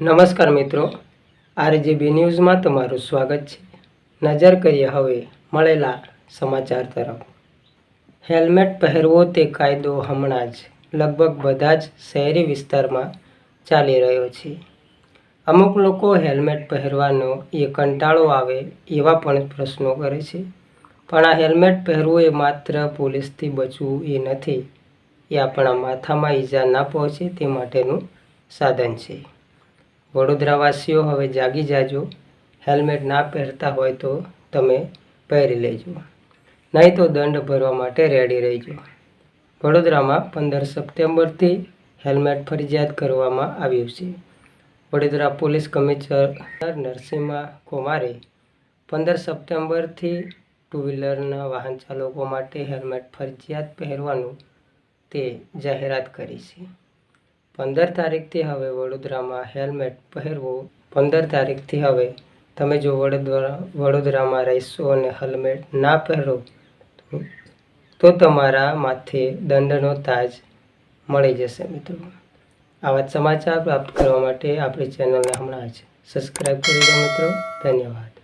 નમસ્કાર મિત્રો. આરજીબી ન્યૂઝમાં તમારું સ્વાગત છે. નજર કરીએ હવે મળેલા સમાચાર તરફ. હેલ્મેટ પહેરવો તે કાયદો હમણાં જ લગભગ બધા જ શહેરી વિસ્તારમાં ચાલી રહ્યો છે. અમુક લોકો હેલ્મેટ પહેરવાનો એ કંટાળો આવે એવા પણ પ્રશ્નો કરે છે. પણ આ હેલ્મેટ પહેરવું એ માત્ર પોલીસથી બચવું એ નથી. એ આપણા માથામાં ઈજા ના પહોંચે તે માટેનું સાધન છે. વડોદરાવાસીઓ હવે જાગી જાજો. હેલ્મેટ ના પહેરતા હોય તો તમે પહેરી લેજો. નહીં તો દંડ ભરવા માટે રેડી રહેજો. વડોદરામાં પંદર સપ્ટેમ્બરથી હેલ્મેટ ફરજિયાત કરવામાં આવ્યું છે. વડોદરા પોલીસ કમિશનર નરસિંહા કુમારે પંદર સપ્ટેમ્બરથી ટુ વ્હીલરના વાહન ચાલકો માટે હેલ્મેટ ફરજિયાત પહેરવાનું તે જાહેરાત કરી છે. પંદર તારીખથી હવે વડોદરામાં હેલ્મેટ પહેરવું. પંદર તારીખથી હવે તમે જો વડોદરા, વડોદરામાં રહેશો અને હેલ્મેટ ના પહેરો, તો- તમારા માથે દંડનો તાજ મળી જશે મિત્રો. આવા સમાચાર પ્રાપ્ત કરવા માટે આપણી ચેનલને હમણાં જ સબસ્ક્રાઈબ કરી દો મિત્રો. ધન્યવાદ.